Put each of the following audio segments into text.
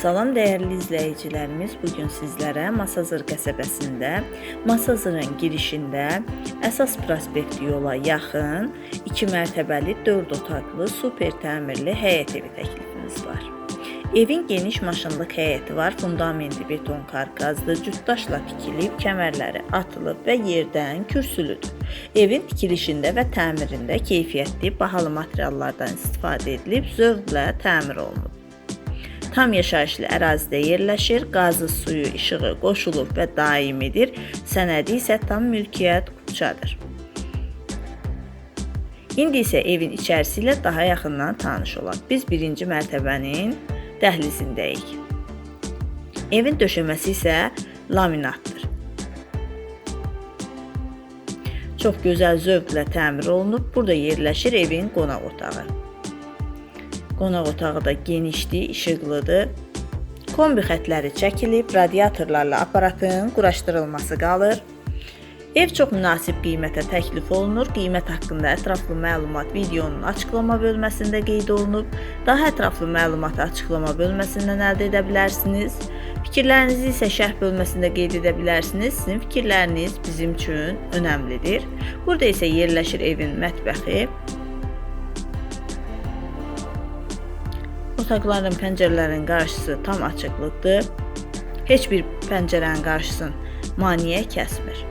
Salam dəyərli izləyicilərimiz, bu gün sizlərə Masazır qəsəbəsində, Masazırın girişində əsas prospekt yola yaxın 2 mərtəbəli 4 otaqlı super təmirli həyət evi təklifimiz var. Evin geniş maşınlıq həyəti var, fundamenti beton karkazdır, cütdaşla tikilib, kəmərləri atılıb və yerdən kürsülüdür. Evin tikilişində və təmirində keyfiyyətli, bahalı materiallardan istifadə edilib, zövqlə təmir olunub. Tam yaşayışlı ərazidə yerləşir, qazı, suyu, işığı qoşulub və daimidir. Sənədi isə tam mülkiyyət Qubçadır. İndi isə evin içərisi ilə daha yaxından tanış olaq. Biz birinci mərtəbənin dəhlizindəyik. Evin döşəməsi isə laminatdır. Çox gözəl zövqlə təmir olunub. Burada yerləşir evin qonaq otağı. Qonaq otağı da genişdir, işıqlıdır. Kombi xətləri çəkilib, radiatorlarla aparatın quraşdırılması qalır. Ev çox münasib qiymətə təklif olunur. Qiymət haqqında ətraflı məlumat videonun açıqlama bölməsində qeyd olunub. Daha ətraflı məlumatı açıqlama bölməsindən əldə edə bilərsiniz. Fikirlərinizi isə şərh bölməsində qeyd edə bilərsiniz. Sizin fikirləriniz bizim üçün önəmlidir. Burada isə yerləşir evin mətbəxi. Otaqların, pəncərələrin qarşısı tam açıqlıqdır. Heç bir pəncərənin qarşısını maneə kəsmir.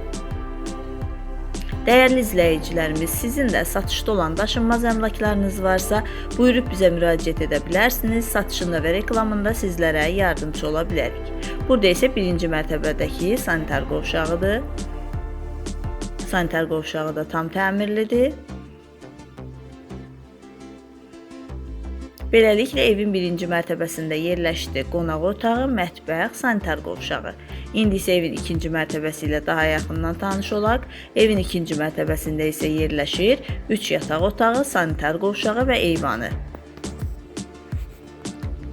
Dəyərli izləyicilərimiz, sizin də satışda olan daşınmaz əmlaklarınız varsa, buyurub bizə müraciət edə bilərsiniz. Satışında və reklamında sizlərə yardımçı ola bilərik. Burada isə birinci mərtəbədəki sanitar qovşağıdır. Sanitar qovşağı da tam təmirlidir. Beləliklə evin birinci mərtəbəsində yerləşdi qonaq otağı, mətbəx, sanitar qovşağı. İndi isə evin ikinci mərtəbəsi ilə daha yaxından tanış olaq. Evin ikinci mərtəbəsində isə yerləşir 3 yataq otağı, sanitar qovşağı və eyvanı.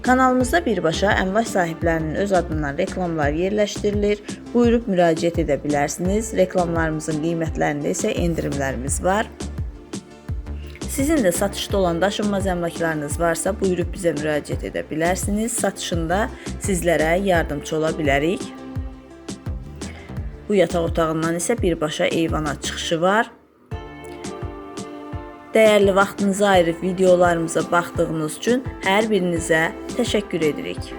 Kanalımızda birbaşa əmlak sahiblərinin öz adından reklamlar yerləşdirilir. Buyurub müraciət edə bilərsiniz. Reklamlarımızın qiymətlərində isə endirimlərimiz var. Sizin də satışda olan daşınmaz əmlaklarınız varsa, buyurub bizə müraciət edə bilərsiniz. Satışında sizlərə yardımçı ola bilərik. Bu yataq otağından isə birbaşa eyvana çıxışı var. Dəyərli vaxtınızı ayırıb videolarımıza baxdığınız üçün hər birinizə təşəkkür edirik.